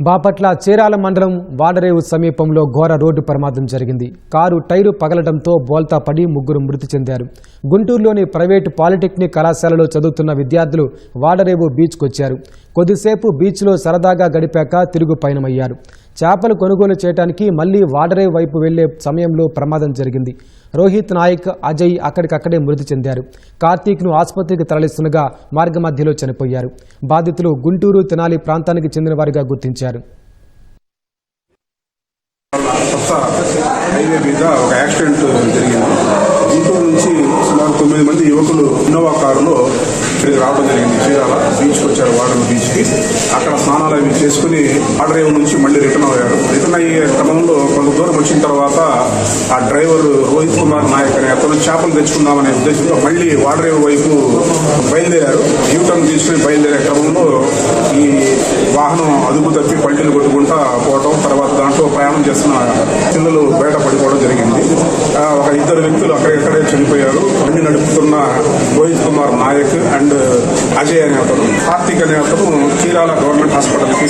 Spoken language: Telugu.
బాపట్ల చీరాల మండలం వాడరేవు సమీపంలో ఘోర రోడ్డు ప్రమాదం జరిగింది. కారు టైరు పగలడంతో బోల్తా పడి ముగ్గురు మృతి చెందారు. గుంటూరులోని ప్రైవేటు పాలిటెక్నిక్ కళాశాలలో చదువుతున్న విద్యార్థులు వాడరేవు బీచ్కొచ్చారు. కొద్దిసేపు బీచ్లో సరదాగా గడిపాక తిరుగు పయనమయ్యారు. చేపలు కొనుగోలు చేయడానికి మళ్ళీ వాడరే వైపు వెళ్ళే సమయంలో ప్రమాదం జరిగింది. రోహిత్ నాయక్ అజయ్ అక్కడికక్కడే మృతి చెందారు. కార్తీక్ను ఆసుపత్రికి తరలిస్తుండగా మార్గ మధ్యలో చనిపోయారు. బాధితులు గుంటూరు తెనాలి ప్రాంతానికి చెందినవారిగా గుర్తించారు. హైవే మీద ఒక యాక్సిడెంట్ జరిగింది. నుంచి సుమారు తొమ్మిది మంది యువకులు ఇన్నోవా కారులో ఇక్కడికి రావడం జరిగింది. చీరాల బీచ్ చేసుకుని వాడరేవు నుంచి మళ్ళీ రిటర్న్ అయ్యారు. రిటర్న్ అయ్యే క్రమంలో కొంత దూరం వచ్చిన తర్వాత ఆ డ్రైవర్ రోహిత్ కుమార్ నాయక్ అనే అతను చేపలు తెచ్చుకుందామనే ఉద్దేశంతో మళ్ళీ వాడరేవు వైపు బయలుదేరారు. యూటర్న్ తీసుకుని బయలుదేరే క్రమంలో ఈ వాహనం అదుపు తప్పి పల్టీలు కొట్టుకుంటా పోవటం తర్వాత దాంట్లో ప్రయాణం చేస్తున్న పిల్లలు బయట పడిపోవడం జరిగింది ఆ, ఒక ఇద్దరు వ్యక్తులు అక్కడెక్కడే చనిపోయారు. బండి నడుపుతున్న రోహిత్ కుమార్ నాయక్ అండ్ అజయ్ అనే అతను కార్తీక్ అనే అతను చీరాల గవర్నమెంట్ హాస్పిటల్కి